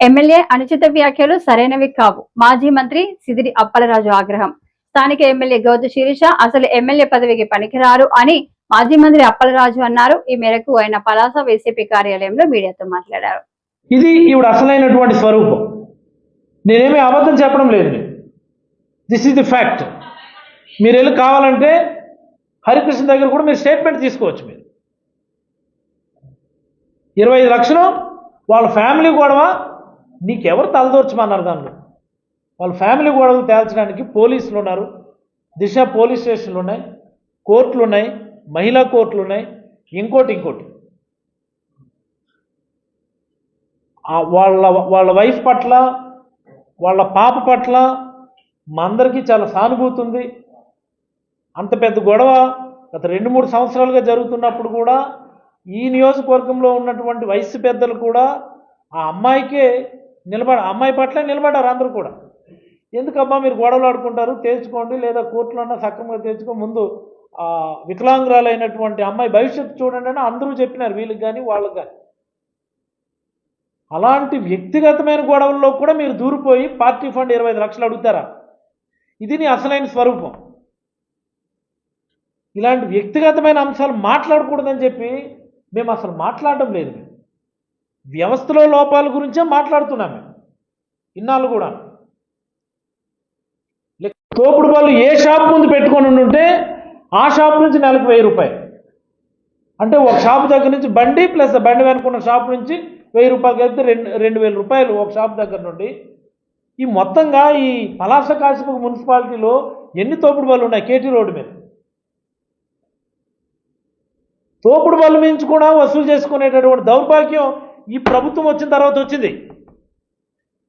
MLA అనుచిత వ్యాఖ్యలు సరైనవి కావు. మాజీ మంత్రి సిదిరి అప్పలరాజు ఆగ్రహం. స్థానిక ఎమ్మెల్యే గౌతు శిరీష అసలు ఎమ్మెల్యే పదవికి పనికిరారు అని మాజీ మంత్రి అప్పలరాజు అన్నారు. ఈ మేరకు ఆయన పలాస వైసీపీ కార్యాలయంలో మీడియాతో మాట్లాడారు. ఇది ఈవిడ అసలైనటువంటి స్వరూపం. నేనేమి అబద్ధం చెప్పడం లేదు. దిస్ ఇస్ ది ఫ్యాక్ట్ మీరు వెళ్ళి కావాలంటే హరికృష్ణ దగ్గర కూడా మీరు స్టేట్మెంట్ తీసుకోవచ్చు మీరు. ఇరవై ఐదు లక్షలు వాళ్ళ ఫ్యామిలీ గొడవ నీకెవరు తలదూర్చమన్నారు దానిలో? వాళ్ళ ఫ్యామిలీ గొడవలు తేల్చడానికి పోలీసులు ఉన్నారు. దిశ పోలీస్ స్టేషన్లు ఉన్నాయి. కోర్టులు ఉన్నాయి. మహిళా కోర్టులు ఉన్నాయి. ఇంకోటి ఇంకోటి. వాళ్ళ వాళ్ళ వైఫ్ పట్ల వాళ్ళ పాప పట్ల మా అందరికీ చాలా సానుభూతి ఉంది. అంత పెద్ద గొడవ గత రెండు మూడు సంవత్సరాలుగా జరుగుతున్నప్పుడు కూడా ఈ నియోజకవర్గంలో ఉన్నటువంటి వయసు పెద్దలు కూడా ఆ అమ్మాయికే నిలబడ అమ్మాయి పట్ల నిలబడారు అందరూ కూడా. ఎందుకమ్మా మీరు గొడవలు ఆడుకుంటారు తేల్చుకోండి లేదా కోర్టులో అన్నా సక్రమంగా తేల్చుకో ముందు వికలాంగురాలైనటువంటి అమ్మాయి భవిష్యత్తు చూడండి అని అందరూ చెప్పినారు వీళ్ళకి కానీ వాళ్ళకి కానీ అలాంటి వ్యక్తిగతమైన గొడవల్లో కూడా మీరు దూరిపోయి పార్టీ ఫండ్ ఇరవై ఐదు లక్షలు అడుగుతారా? ఇది నీ అసలైన స్వరూపం. ఇలాంటి వ్యక్తిగతమైన అంశాలు మాట్లాడకూడదని చెప్పి మేము అసలు మాట్లాడడం లేదు. మేము వ్యవస్థలో లోపాల గురించే మాట్లాడుతున్నాం మేము. ఇన్నాళ్ళు కూడా. లే- తోపుడు వాళ్ళు ఏ షాప్ ముందు పెట్టుకొని ఉంటే ఆ షాప్ నుంచి నెలకు వెయ్యి రూపాయలు. అంటే ఒక షాప్ దగ్గర నుంచి బండి ప్లస్ బండి వెనుకున్న షాప్ నుంచి వెయ్యి రూపాయలు కలిపితే రెండు రెండు వేల రూపాయలు ఒక షాప్ దగ్గర నుండి. ఈ మొత్తంగా ఈ పలాస కాశీపురం మున్సిపాలిటీలో ఎన్ని తోపుడు బళ్ళు ఉన్నాయి కేటీ రోడ్డు మీద? తోపుడు బళ్ళు మించి కూడా వసూలు చేసుకునేటటువంటి దౌర్భాగ్యం ఈ ప్రభుత్వం వచ్చిన తర్వాత వచ్చింది.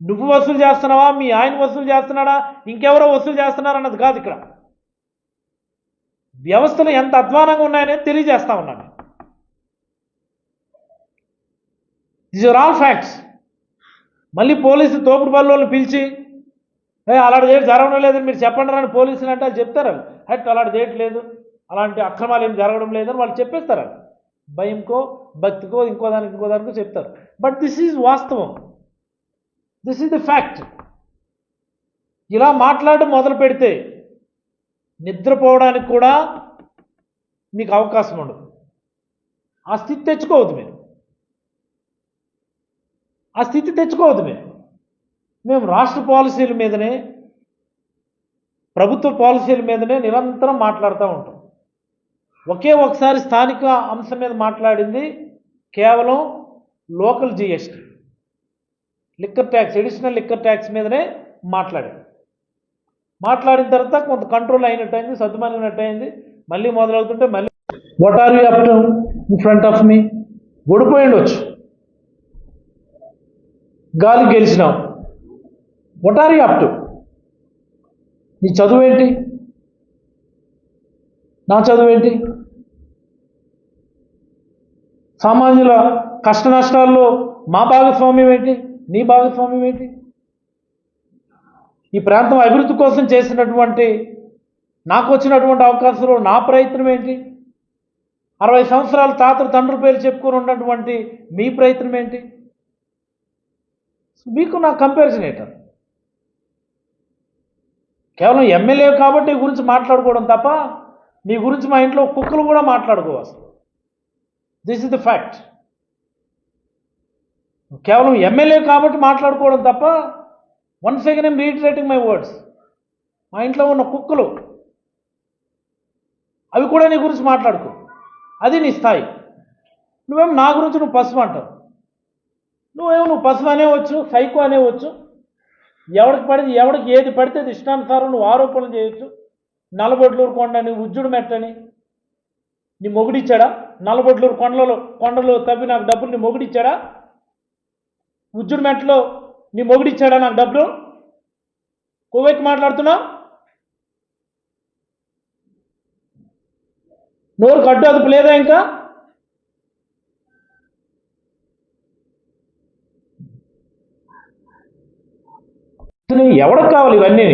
నువ్వు వసూలు చేస్తున్నావా? మీ ఆయన వసూలు చేస్తున్నాడా? ఇంకెవరో వసూలు చేస్తున్నారన్నది కాదు ఇక్కడ. వ్యవస్థలు ఎంత అధ్వానంగా ఉన్నాయనేది తెలియజేస్తా ఉన్నాను దీస్ ఆర్ ఆల్ ఫ్యాక్ట్స్ మళ్ళీ పోలీసు తోపుడు బల్లోళ్ళు పిలిచి అలాంటి చేయడం జరగడం లేదని మీరు చెప్పండి అని పోలీసులు అంటే చెప్తారు. అట్ అలాంటి చేయట్లేదు అలాంటి అక్రమాలు ఏం జరగడం లేదని వాళ్ళు చెప్పేస్తారు భయంకో భక్తికో ఇంకో దానికి ఇంకో దానికో చెప్తారు. బట్ దిస్ ఈజ్ వాస్తవం. దిస్ ఈజ్ ది ఫ్యాక్ట్ ఇలా మాట్లాడడం మొదలు పెడితే నిద్రపోవడానికి కూడా మీకు అవకాశం ఉండదు. ఆ స్థితి తెచ్చుకోవద్దు మీరు. ఆ స్థితి తెచ్చుకోవద్దు మేము మేము రాష్ట్ర పాలసీల మీదనే ప్రభుత్వ పాలసీల మీదనే నిరంతరం మాట్లాడుతూ ఉంటాం. ఒకే ఒకసారి స్థానిక అంశం మీద మాట్లాడింది కేవలం local GST liquor tax additional liquor tax మీదనే మాట్లాడాడు మాట్లాడిన తర్వాత కొంత కంట్రోల్ అయినట్టు అయింది సర్దుమణినట్టు అయింది మళ్ళీ మొదలవుతుంటే మళ్ళీ what are you up to in front of me ఓడిపోయి ఉండొచ్చు. గాలి గెలిచినాం. What are you up to నీ చదువు ఏంటి నా చదువు ఏంటి సామాన్యుల కష్ట నష్టాల్లో మా భాగస్వామ్యం ఏంటి? నీ భాగస్వామ్యం ఏంటి? ఈ ప్రాంతం అభివృద్ధి కోసం చేసినటువంటి నాకు వచ్చినటువంటి అవకాశాలు నా ప్రయత్నం ఏంటి? అరవై సంవత్సరాల తాతలు తండ్రి పేరు చెప్పుకొని ఉన్నటువంటి మీ ప్రయత్నం ఏంటి? మీకు నా కంపారిజన్ ఏంటారు కేవలం ఎమ్మెల్యే కాబట్టి గురించి మాట్లాడుకోవడం తప్ప నీ గురించి మా ఇంట్లో కుక్కలు కూడా మాట్లాడుకోవాలి దిస్ ఇస్ ద ఫ్యాక్ట్ కేవలం ఎమ్మెల్యే కాబట్టి మాట్లాడుకోవడం తప్ప one second I'm reiterating my words మా ఇంట్లో ఉన్న కుక్కలు అవి కూడా నీ గురించి మాట్లాడుకో. అది నీ స్థాయి. నువ్వేం నా గురించి నువ్వు పసుపు అంటావు. నువ్వేమో నువ్వు పసుపు అనేవచ్చు సైకో అనేవచ్చు ఎవడికి పడితే ఎవడికి ఏది పడితే అది ఇష్టానుసారం నువ్వు ఆరోపణలు చేయొచ్చు. నల్లబొడ్లూరు కొండని ఉజ్జుడు మెట్టని నీ మొగుడిచ్చాడా? నల్లబొడ్లూరు కొండలలో కొండలో తవ్వి నాకు డబ్బులు నీ మొగుడిచ్చాడా? ఉజ్జుడు మెట్టలో నీ మొగుడిచ్చాడా నాకు డబ్బులు? కువైకి మాట్లాడుతున్నావు నోరు కట్టు అదుపు లేదా ఇంకా? ఎవడకు కావాలి ఇవన్నీ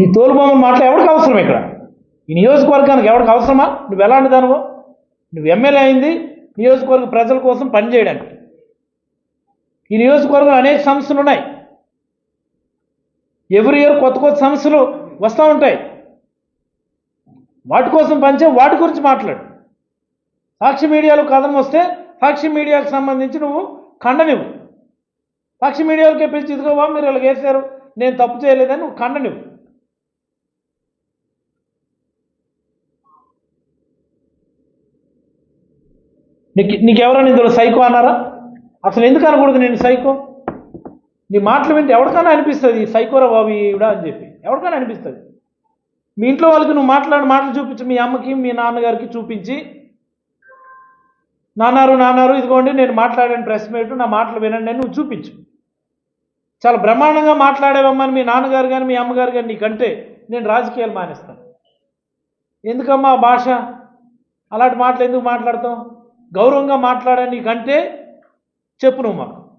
నీ తోలుబొమ్మలు మాటలు ఎవరికి అవసరం ఇక్కడ? ఈ నియోజకవర్గానికి ఎవరికి అవసరమా? నువ్వు ఎలాంటి దానివో? నువ్వు ఎమ్మెల్యే అయింది నియోజకవర్గ ప్రజల కోసం పనిచేయడానికి ఈ నియోజకవర్గంలో అనేక సమస్యలు ఉన్నాయి. ఎవ్రీ ఇయర్ కొత్త కొత్త సమస్యలు వస్తూ ఉంటాయి. వాటి కోసం పనిచే వాటి గురించి మాట్లాడు. సాక్షి మీడియాలో కథనం వస్తే సాక్షి మీడియాకు సంబంధించి నువ్వు ఖండనివ్వు. సాక్షి మీడియాలకే పిలిచి ఇదిగోవా మీరు ఇలా వేశారు నేను తప్పు చేయలేదని నువ్వు ఖండనివ్వు. నీకు నీకెవరైనా ఇందులో సైకో అన్నారా? అసలు ఎందుకు అనకూడదు నేను సైకో? నీ మాటలు వింటే ఎవరికైనా అనిపిస్తుంది ఈ సైకోరా బాబు ఈవిడ అని చెప్పి. ఎవరికైనా అనిపిస్తుంది. మీ ఇంట్లో వాళ్ళకి నువ్వు మాట్లాడిన మాటలు చూపించి మీ అమ్మకి మీ నాన్నగారికి చూపించి నాన్నారు నాన్నారు ఇదిగోండి నేను మాట్లాడాను ప్రెస్ మీట్ నా మాటలు వినండి అని నువ్వు చూపించు. చాలా బ్రహ్మాండంగా మాట్లాడేవమ్మని మీ నాన్నగారు కానీ మీ అమ్మగారు కానీ నీకంటే నేను రాజకీయాలు మానేస్తాను. ఎందుకమ్మా ఆ భాష? అలాంటి మాటలు ఎందుకు మాట్లాడతావు? గౌరవంగా మాట్లాడా నీకంటే చెప్పు నువ్వు మాకు.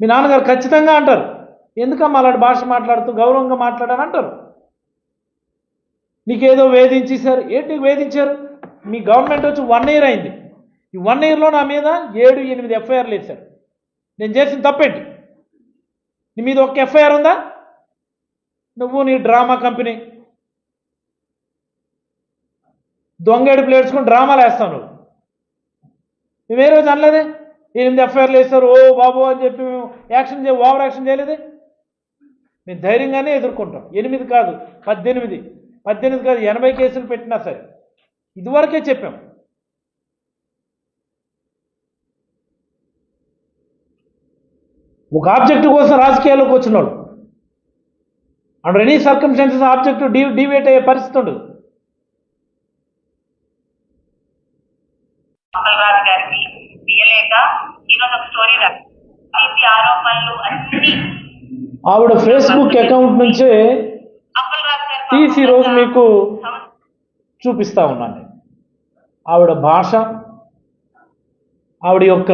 మీ నాన్నగారు ఖచ్చితంగా అంటారు. ఎందుకమ్మా అలాంటి భాష మాట్లాడుతూ గౌరవంగా మాట్లాడని అంటారు? నీకేదో వేధించేశారు. ఏంటి నీకు వేధించారు? మీ గవర్నమెంట్ వచ్చి వన్ ఇయర్ అయింది. ఈ వన్ ఇయర్లో నా మీద ఏడు ఎనిమిది ఎఫ్ఐఆర్లు వేశారు. నేను చేసిన తప్పేంటి? నీ మీద ఒక ఎఫ్ఐఆర్ ఉందా? నువ్వు నీ డ్రామా కంపెనీ దొంగేడు ప్లేట్స్కొని డ్రామాలు వేస్తావు నువ్వు. మేము ఏ రోజు అనలేదే? ఎనిమిది ఎఫ్ఐఆర్లు వేస్తారు ఓ బాబు అని చెప్పి మేము యాక్షన్ చే ఓవర్ యాక్షన్ చేయలేదే? మేము ధైర్యంగానే ఎదుర్కొంటాం. ఎనిమిది కాదు పద్దెనిమిది. పద్దెనిమిది కాదు ఎనభై కేసులు పెట్టినా సరే. ఇదివరకే చెప్పాం. ఒక ఆబ్జెక్ట్ కోసం రాజకీయాల్లోకి వచ్చిన వాళ్ళు అండ్ ఎనీ సర్కమ్స్టాన్సెస్ ఆబ్జెక్ట్ డీ డివేట్ అయ్యే పరిస్థితి ఉండదు. రాజు గారికి తీయలేక ఈరోజు ఒక స్టోరీ అవినీతి ఆరోపణలు అన్ని. ఆవిడ ఫేస్బుక్ అకౌంట్ నుంచే తీసి రోజు మీకు చూపిస్తా ఉన్నాను. నేను. ఆవిడ భాష ఆవిడ యొక్క